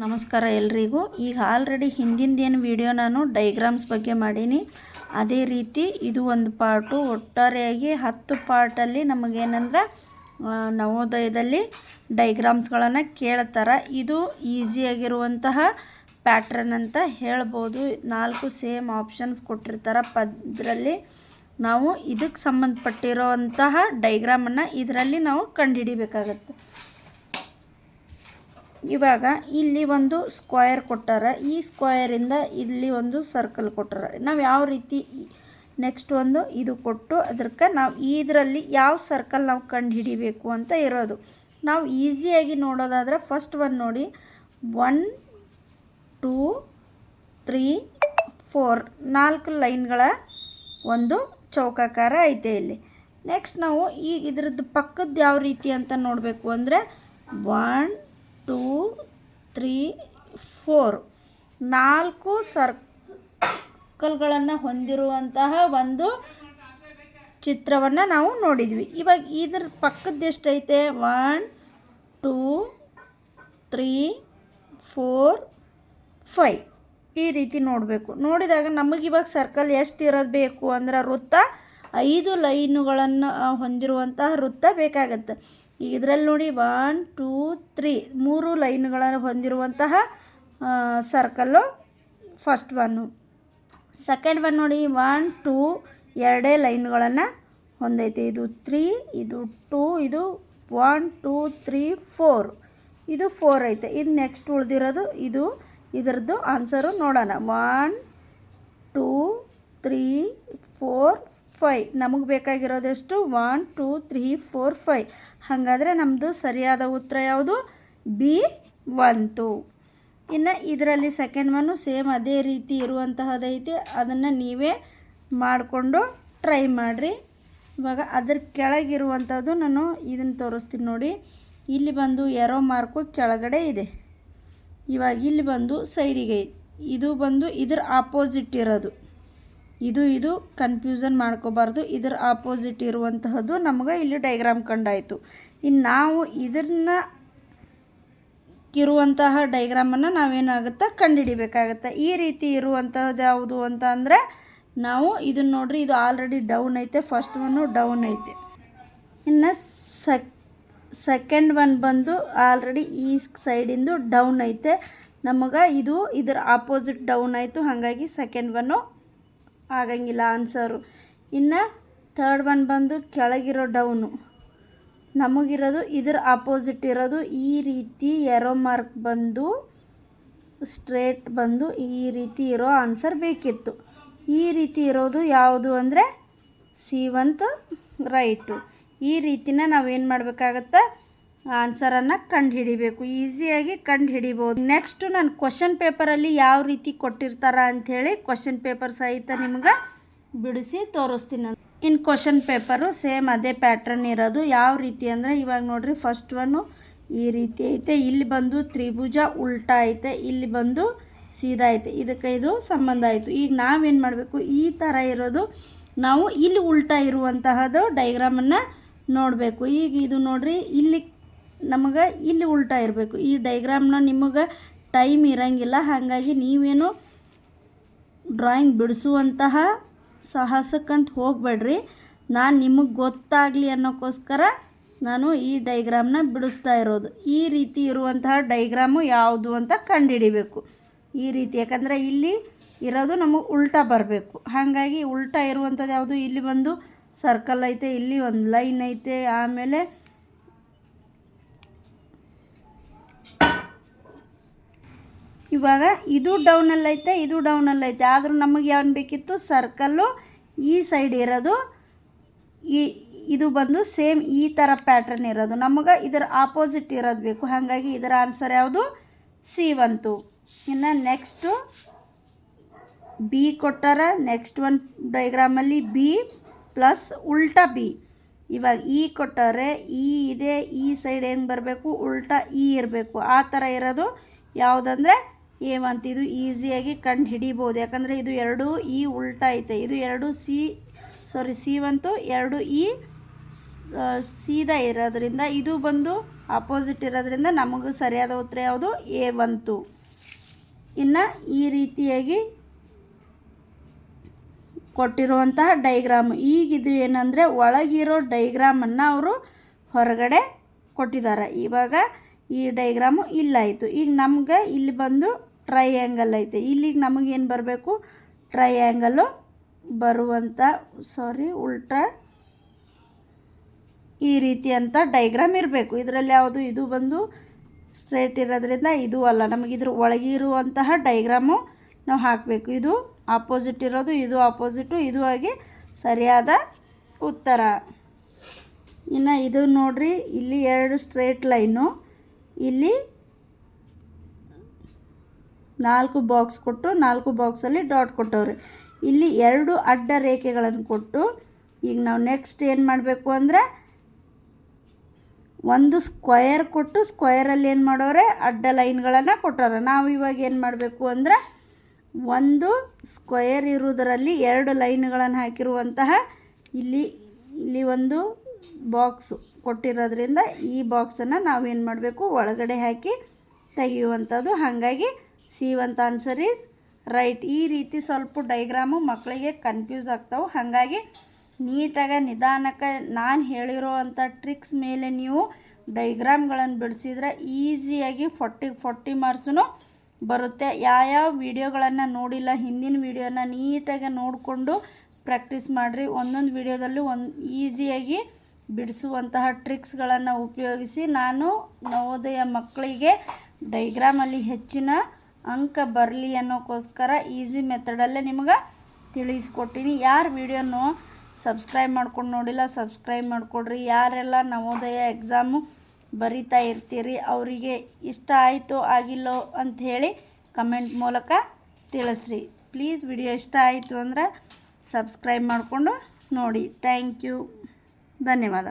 ನಮಸ್ಕಾರ ಎಲ್ರಿಗೂ. ಈಗ ಆಲ್ರೆಡಿ ಹಿಂದಿಂದೇನು ವಿಡಿಯೋ ನಾನು ಡೈಗ್ರಾಮ್ಸ್ ಬಗ್ಗೆ ಮಾಡೀನಿ. ಅದೇ ರೀತಿ ಇದು ಒಂದು ಪಾರ್ಟು ಒಟ್ಟಾರೆಯಾಗಿ ಹತ್ತು ಪಾರ್ಟಲ್ಲಿ ನಮಗೇನಂದ್ರೆ ನವೋದಯದಲ್ಲಿ ಡೈಗ್ರಾಮ್ಸ್ಗಳನ್ನು ಕೇಳ್ತಾರೆ. ಇದು ಈಸಿಯಾಗಿರುವಂತಹ ಪ್ಯಾಟ್ರನ್ ಅಂತ ಹೇಳ್ಬೋದು. ನಾಲ್ಕು ಸೇಮ್ ಆಪ್ಷನ್ಸ್ ಕೊಟ್ಟಿರ್ತಾರೆ. ಪದರಲ್ಲಿ ನಾವು ಇದಕ್ಕೆ ಸಂಬಂಧಪಟ್ಟಿರೋವಂತಹ ಡೈಗ್ರಾಮನ್ನು ಇದರಲ್ಲಿ ನಾವು ಕಂಡುಹಿಡಿಬೇಕಾಗತ್ತೆ ಇವಾಗ ಇಲ್ಲಿ ಒಂದು ಸ್ಕ್ವಯರ್ ಕೊಟ್ಟಾರ. ಈ ಸ್ಕ್ವಯರಿಂದ ಇಲ್ಲಿ ಒಂದು ಸರ್ಕಲ್ ಕೊಟ್ಟಾರ. ನಾವು ಯಾವ ರೀತಿ ನೆಕ್ಸ್ಟ್ ಒಂದು ಇದು ಕೊಟ್ಟು ಅದಕ್ಕೆ ನಾವು ಇದರಲ್ಲಿ ಯಾವ ಸರ್ಕಲ್ ನಾವು ಕಂಡು ಹಿಡಿಬೇಕು ಅಂತ ಇರೋದು. ನಾವು ಈಸಿಯಾಗಿ ನೋಡೋದಾದರೆ ಫಸ್ಟ್ ಒನ್ ನೋಡಿ. ಒನ್ ಟೂ ತ್ರೀ ಫೋರ್ ನಾಲ್ಕು ಲೈನ್ಗಳ ಒಂದು ಚೌಕಾಕಾರ ಐತೆ ಇಲ್ಲಿ. ನೆಕ್ಸ್ಟ್ ನಾವು ಈಗ ಇದ್ರದ್ದು ಪಕ್ಕದ ಯಾವ ರೀತಿ ಅಂತ ನೋಡಬೇಕು ಅಂದರೆ ಒನ್ ಟೂ ತ್ರೀ ಫೋರ್ ನಾಲ್ಕು ಸರ್ಕಲ್ಗಳನ್ನು ಹೊಂದಿರುವಂತಹ ಒಂದು ಚಿತ್ರವನ್ನು ನಾವು ನೋಡಿದ್ವಿ. ಇವಾಗ ಇದ್ರ ಪಕ್ಕದ ಎಷ್ಟೈತೆ? One, two, three, four, five ಈ ರೀತಿ ನೋಡಬೇಕು. ನೋಡಿದಾಗ ನಮಗಿವಾಗ ಸರ್ಕಲ್ ಎಷ್ಟು ಇರೋದು ಬೇಕು ಅಂದ್ರೆ ವೃತ್ತ ಐದು ಲೈನುಗಳನ್ನು ಹೊಂದಿರುವಂತಹ ವೃತ್ತ ಬೇಕಾಗತ್ತೆ. ಇದರಲ್ಲಿ ನೋಡಿ ಒನ್ ಟೂ ತ್ರೀ ಮೂರು ಲೈನ್ಗಳನ್ನು ಹೊಂದಿರುವಂತಹ circle first one second one ನೋಡಿ ಒನ್ ಟೂ ಎರಡೇ ಲೈನ್ಗಳನ್ನು ಹೊಂದೈತೆ. ಇದು ತ್ರೀ ಇದು ಟೂ ಇದು ಒನ್ ಟೂ ತ್ರೀ ಫೋರ್ ಇದು ಫೋರ್ ಐತೆ. ಇದು ನೆಕ್ಸ್ಟ್ ಉಳಿದಿರೋದು, ಇದು ಇದರದ್ದು ಆನ್ಸರು ನೋಡೋಣ. One two three four five ನಮಗೆ ಬೇಕಾಗಿರೋದೆಷ್ಟು one two three four five ಹಾಗಾದರೆ ನಮ್ಮದು ಸರಿಯಾದ ಉತ್ತರ ಯಾವುದು? ಬಿ ಬಂತು ಇನ್ನು ಇದರಲ್ಲಿ ಸೆಕೆಂಡ್ ಒನ್ನು ಸೇಮ್ ಅದೇ ರೀತಿ ಇರುವಂತಹದೈತಿ ಅದನ್ನು ನೀವೇ ಮಾಡಿಕೊಂಡು ಟ್ರೈ ಮಾಡಿರಿ. ಇವಾಗ ಅದ್ರ ಕೆಳಗಿರುವಂಥದ್ದು ನಾನು ಇದನ್ನು ತೋರಿಸ್ತೀನಿ ನೋಡಿ. ಇಲ್ಲಿ ಬಂದು ಎರೋ ಮಾರ್ಕು ಕೆಳಗಡೆ ಇದೆ. ಇವಾಗ ಇಲ್ಲಿ ಬಂದು ಸೈಡಿಗೆ ಇದು ಬಂದು ಇದ್ರ ಆಪೋಸಿಟ್ ಇರೋದು. ಇದು ಇದು ಕನ್ಫ್ಯೂಷನ್ ಮಾಡ್ಕೋಬಾರ್ದು. ಇದರ ಆಪೋಸಿಟ್ ಇರುವಂತಹದ್ದು ನಮ್ಗೆ ಇಲ್ಲಿ ಡೈಗ್ರಾಮ್ ಕಂಡಾಯಿತು. ಇನ್ನು ನಾವು ಇದನ್ನ ಇರುವಂತಹ ಡೈಗ್ರಾಮನ್ನು ನಾವೇನಾಗುತ್ತೆ ಕಂಡುಹಿಡಿಬೇಕಾಗತ್ತೆ ಈ ರೀತಿ ಇರುವಂತಹದ್ದು ಯಾವುದು ಅಂತ ನಾವು ಇದನ್ನ ನೋಡ್ರಿ, ಇದು ಆಲ್ರೆಡಿ ಡೌನ್ ಐತೆ ಫಸ್ಟ್ ಒನ್ನು ಡೌನ್ ಐತೆ. ಇನ್ನು ಸೆಕ್ ಸೆಕೆಂಡ್ ಒನ್ ಬಂದು ಆಲ್ರೆಡಿ ಈ ಸೈಡಿಂದು ಡೌನ್ ಐತೆ. ನಮಗೆ ಇದು ಇದರ ಆಪೋಸಿಟ್ ಡೌನ್ ಆಯಿತು. ಹಾಗಾಗಿ ಸೆಕೆಂಡ್ ಒನ್ನು ಆಗಂಗಿಲ್ಲ ಆನ್ಸರು ಇನ್ನು ಥರ್ಡ್ ಒನ್ ಬಂದು ಕೆಳಗಿರೋ ಡೌನು ನಮಗಿರೋದು ಇದರ ಆಪೋಸಿಟ್ ಇರೋದು ಈ ರೀತಿ ಎರೋ ಮಾರ್ಕ್ ಬಂದು ಸ್ಟ್ರೇಟ್ ಬಂದು ಈ ರೀತಿ ಇರೋ ಆನ್ಸರ್ ಬೇಕಿತ್ತು. ಈ ರೀತಿ ಇರೋದು ಯಾವುದು ಅಂದರೆ ಸಿ ಒಂತ್ ರೈಟು ಈ ರೀತಿನ ನಾವೇನು ಮಾಡಬೇಕಾಗತ್ತೆ? ಆನ್ಸರನ್ನು ಕಂಡು ಹಿಡಿಬೇಕು ಈಸಿಯಾಗಿ ಕಂಡು ಹಿಡಿಬೋದು ನೆಕ್ಸ್ಟು ನಾನು ಕ್ವಶನ್ ಪೇಪರಲ್ಲಿ ಯಾವ ರೀತಿ ಕೊಟ್ಟಿರ್ತಾರ ಅಂಥೇಳಿ ಕ್ವಶನ್ ಪೇಪರ್ ಸಹಿತ ನಿಮ್ಗೆ ಬಿಡಿಸಿ ತೋರಿಸ್ತೀನಿ. ನಾನು ಇನ್ನು ಕ್ವಶನ್ ಪೇಪರು ಸೇಮ್ ಅದೇ ಪ್ಯಾಟ್ರನ್ ಇರೋದು. ಯಾವ ರೀತಿ ಅಂದರೆ ಇವಾಗ ನೋಡ್ರಿ ಫಸ್ಟ್ ಒನ್ನು ಈ ರೀತಿ ಐತೆ. ಇಲ್ಲಿ ಬಂದು ತ್ರಿಭುಜ ಉಲ್ಟಾ ಐತೆ. ಇಲ್ಲಿ ಬಂದು ಸೀದಾ ಐತೆ. ಇದಕ್ಕೆ ಇದು ಸಂಬಂಧ ಆಯಿತು. ಈಗ ನಾವೇನು ಮಾಡಬೇಕು? ಈ ಥರ ಇರೋದು ನಾವು ಇಲ್ಲಿ ಉಲ್ಟಾ ಇರುವಂತಹದ್ದು ಡೈಗ್ರಾಮನ್ನು ನೋಡಬೇಕು. ಈಗ ಇದು ನೋಡ್ರಿ, ಇಲ್ಲಿ ನಮಗೆ ಇಲ್ಲಿ ಉಲ್ಟಾ ಇರಬೇಕು. ಈ ಡೈಗ್ರಾಮ್ನ ನಿಮಗೆ ಟೈಮ್ ಇರಂಗಿಲ್ಲ. ಹಾಗಾಗಿ ನೀವೇನು ಡ್ರಾಯಿಂಗ್ ಬಿಡಿಸುವಂತಹ ಸಾಹಸಕ್ಕಂತ ಹೋಗಬೇಡ್ರಿ. ನಾನು ನಿಮಗೆ ಗೊತ್ತಾಗಲಿ ಅನ್ನೋಕ್ಕೋಸ್ಕರ ನಾನು ಈ ಡೈಗ್ರಾಮ್ನ ಬಿಡಿಸ್ತಾ ಇರೋದು. ಈ ರೀತಿ ಇರುವಂತಹ ಡೈಗ್ರಾಮು ಯಾವುದು ಅಂತ ಕಂಡುಹಿಡಿಬೇಕು ಈ ರೀತಿ ಯಾಕಂದರೆ ಇಲ್ಲಿ ಇರೋದು ನಮಗೆ ಉಲ್ಟಾ ಬರಬೇಕು. ಹಾಗಾಗಿ ಉಲ್ಟಾ ಇರುವಂಥದ್ದು ಯಾವುದು? ಇಲ್ಲಿ ಒಂದು ಸರ್ಕಲ್ ಐತೆ, ಇಲ್ಲಿ ಒಂದು ಲೈನ್ ಐತೆ, ಆಮೇಲೆ ಇವಾಗ ಇದು ಡೌನಲ್ಲೈತೆ ಇದು ಡೌನಲ್ಲೈತೆ ಆದರೂ ನಮಗೆ ಏನು ಬೇಕಿತ್ತು? ಸರ್ಕಲ್ಲು ಈ ಸೈಡ್ ಇರೋದು, ಈ, ಇದು ಬಂದು ಸೇಮ್ ಈ ಥರ ಪ್ಯಾಟ್ರನ್ ಇರೋದು. ನಮಗೆ ಇದರ ಆಪೋಸಿಟ್ ಇರೋದು ಬೇಕು. ಹಾಗಾಗಿ ಇದರ ಆನ್ಸರ್ ಯಾವುದು? ಸಿ ಬಂತು. ಇನ್ನು ನೆಕ್ಸ್ಟು ಬಿ ಕೊಟ್ಟಾರ ನೆಕ್ಸ್ಟ್ ಒನ್ ಡೈಗ್ರಾಮಲ್ಲಿ ಬಿ ಪ್ಲಸ್ ಉಲ್ಟಾ ಬಿ ಇವಾಗ ಇ ಕೊಟ್ಟಾರೆ ಇ ಇದೆ ಈ ಸೈಡ್ ಏನು ಬರಬೇಕು? ಉಲ್ಟಾ ಇ ಇರಬೇಕು. ಆ ಥರ ಇರೋದು ಯಾವುದಂದರೆ ಅಂತ ಇದು ಈಸಿಯಾಗಿ ಕಂಡು ಹಿಡಿಬೋದು. ಯಾಕಂದರೆ ಇದು ಎರಡು ಇ ಉಲ್ಟಾ ಐತೆ. ಇದು ಎರಡು ಸಿ ಸಾರಿ ಸಿ ಬಂತು, ಎರಡು ಇ ಸೀದಾ ಇರೋದ್ರಿಂದ ಇದು ಬಂದು ಅಪೋಸಿಟ್ ಇರೋದ್ರಿಂದ ನಮಗೆ ಸರಿಯಾದ ಉತ್ತರ ಯಾವುದು? ಎ ಬಂತು. ಇನ್ನು ಈ ರೀತಿಯಾಗಿ ಕೊಟ್ಟಿರುವಂತಹ ಡೈಗ್ರಾಮ್ ಈಗಿದು ಏನಂದರೆ ಒಳಗಿರೋ ಡೈಗ್ರಾಮನ್ನು ಅವರು ಹೊರಗಡೆ ಕೊಟ್ಟಿದ್ದಾರೆ. ಇವಾಗ ಈ ಡೈಗ್ರಾಮು ಇಲ್ಲಾಯಿತು ಈಗ ನಮ್ಗೆ ಇಲ್ಲಿ ಬಂದು ಟ್ರೈಯಾಂಗಲ್ ಐತೆ. ಇಲ್ಲಿಗೆ ನಮಗೇನು ಬರಬೇಕು? ಟ್ರೈಯಾಂಗಲ್ಲು ಬರುವಂಥ ಸಾರಿ ಉಲ್ಟಾ ಈ ರೀತಿ ಅಂತ ಡೈಗ್ರಾಮ್ ಇರಬೇಕು. ಇದರಲ್ಲಿ ಯಾವುದು ಇದು ಬಂದು ಸ್ಟ್ರೇಟ್ ಇರೋದ್ರಿಂದ ಇದು ಅಲ್ಲ. ನಮಗಿದ್ರ ಒಳಗಿರುವಂತಹ ಡೈಗ್ರಾಮು ನಾವು ಹಾಕಬೇಕು. ಇದು ಆಪೋಸಿಟ್ ಇರೋದು, ಇದು ಆಪೋಸಿಟು ಇದು ಆಗಿ ಸರಿಯಾದ ಉತ್ತರ. ಇನ್ನು ಇದು ನೋಡ್ರಿ, ಇಲ್ಲಿ ಎರಡು ಸ್ಟ್ರೇಟ್ ಲೈನು ಇಲ್ಲಿ ನಾಲ್ಕು ಬಾಕ್ಸ್ ಕೊಟ್ಟು ನಾಲ್ಕು ಬಾಕ್ಸಲ್ಲಿ ಡಾಟ್ ಕೊಟ್ಟವ್ರೆ. ಇಲ್ಲಿ ಎರಡು ಅಡ್ಡ ರೇಖೆಗಳನ್ನು ಕೊಟ್ಟು ಈಗ ನಾವು ನೆಕ್ಸ್ಟ್ ಏನು ಮಾಡಬೇಕು ಅಂದರೆ ಒಂದು ಸ್ಕ್ವಯರ್ ಕೊಟ್ಟು ಸ್ಕ್ವಯರಲ್ಲಿ ಏನು ಮಾಡೋರೆ? ಅಡ್ಡ ಲೈನ್ಗಳನ್ನು ಕೊಟ್ಟವ್ರೆ. ನಾವು ಇವಾಗ ಏನು ಮಾಡಬೇಕು ಅಂದರೆ ಒಂದು ಸ್ಕ್ವಯರ್ ಇರುವುದರಲ್ಲಿ ಎರಡು ಲೈನ್ಗಳನ್ನು ಹಾಕಿರುವಂತಹ ಇಲ್ಲಿ ಇಲ್ಲಿ ಒಂದು ಬಾಕ್ಸು ಕೊಟ್ಟಿರೋದ್ರಿಂದ ಈ ಬಾಕ್ಸನ್ನು ನಾವೇನು ಮಾಡಬೇಕು? ಒಳಗಡೆ ಹಾಕಿ ತೆಗೆಯುವಂಥದ್ದು. ಹಾಗಾಗಿ ಸಿ ಅಂತ ಆನ್ಸರ್ ಈಸ್ ರೈಟ್ ಈ ರೀತಿ ಸ್ವಲ್ಪ ಡೈಗ್ರಾಮು ಮಕ್ಕಳಿಗೆ ಕನ್ಫ್ಯೂಸ್ ಆಗ್ತಾವೆ. ಹಾಗಾಗಿ ನೀಟಾಗಿ ನಿಧಾನಕ್ಕೆ ನಾನು ಹೇಳಿರೋ ಅಂಥ ಟ್ರಿಕ್ಸ್ ಮೇಲೆ ನೀವು ಡೈಗ್ರಾಮ್ಗಳನ್ನು ಬಿಡಿಸಿದ್ರೆ ಈಸಿಯಾಗಿ ಫೊರ್ಟಿ ಫೋರ್ಟಿ ಮಾರ್ಕ್ಸೂ ಬರುತ್ತೆ. ಯಾವ್ಯಾವ ವಿಡಿಯೋಗಳನ್ನು ನೋಡಿಲ್ಲ, ಹಿಂದಿನ ವಿಡಿಯೋನ ನೀಟಾಗಿ ನೋಡಿಕೊಂಡು ಪ್ರ್ಯಾಕ್ಟೀಸ್ ಮಾಡಿರಿ. ಒಂದೊಂದು ವಿಡಿಯೋದಲ್ಲಿ ಒಂದು ಈಸಿಯಾಗಿ ಬಿಡಿಸುವಂತಹ ಟ್ರಿಕ್ಸ್ಗಳನ್ನು ಉಪಯೋಗಿಸಿ ನಾನು ನವೋದಯ ಮಕ್ಕಳಿಗೆ ಡೈಗ್ರಾಮಲ್ಲಿ ಹೆಚ್ಚಿನ ಅಂಕ ಬರಲಿ ಅನ್ನೋಕ್ಕೋಸ್ಕರ ಈಸಿ ಮೆಥಡಲ್ಲೇ ನಿಮಗೆ ತಿಳಿಸ್ಕೊಟ್ಟಿನಿ. ಯಾರು ವಿಡಿಯೋನು ಸಬ್ಸ್ಕ್ರೈಬ್ ಮಾಡ್ಕೊಂಡು ನೋಡಿಲ್ಲ, ಸಬ್ಸ್ಕ್ರೈಬ್ ಮಾಡಿಕೊಡ್ರಿ. ಯಾರೆಲ್ಲ ನವೋದಯ ಎಕ್ಸಾಮು ಬರಿತಾ ಇರ್ತೀರಿ, ಅವರಿಗೆ ಇಷ್ಟ ಆಯಿತು ಆಗಿಲ್ಲೋ ಅಂಥೇಳಿ ಕಮೆಂಟ್ ಮೂಲಕ ತಿಳಿಸ್ರಿ. ಪ್ಲೀಸ್ ವಿಡಿಯೋ ಇಷ್ಟ ಆಯಿತು ಅಂದರೆ ಸಬ್ಸ್ಕ್ರೈಬ್ ಮಾಡಿಕೊಂಡು ನೋಡಿ. ಥ್ಯಾಂಕ್ ಯು ಧನ್ಯವಾದ.